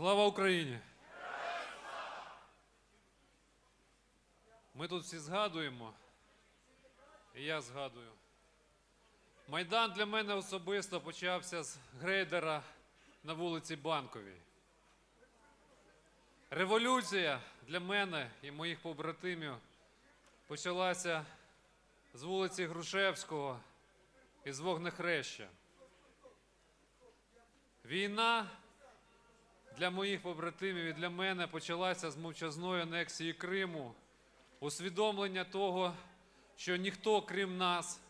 Слава Україні! Ми тут всі згадуємо, і я згадую. Майдан для мене особисто почався з грейдера на вулиці Банковій. Революція для мене і моїх побратимів почалася з вулиці Грушевського і з Вогнехреща. Війна для моїх побратимів і для мене почалася з мовчазної анексії Криму, усвідомлення того, що ніхто, крім нас,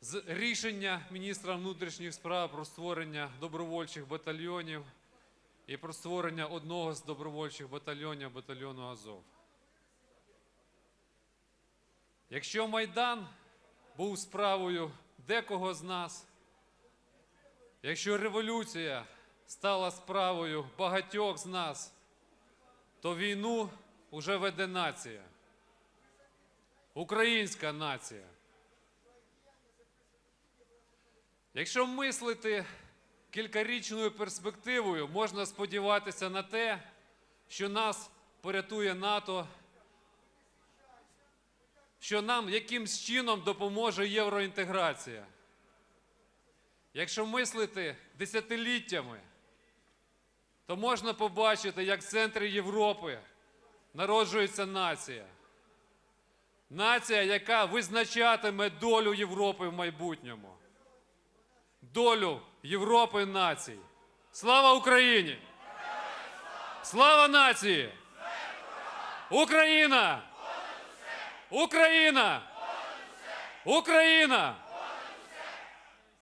з рішення міністра внутрішніх справ про створення добровольчих батальйонів і про створення одного з добровольчих батальйонів батальйону Азов. Якщо Майдан був справою декого з нас, якщо революція стала справою багатьох з нас, то війну вже веде нація. Українська нація. Якщо мислити кількарічною перспективою, можна сподіватися на те, що нас порятує НАТО, що нам якимсь чином допоможе євроінтеграція. Якщо мислити десятиліттями, то можна побачити, як в центрі Європи народжується нація. Нація, яка визначатиме долю Європи в майбутньому. Долю Європи націй. Слава Україні! Слава нації! Україна! Україна! Україна!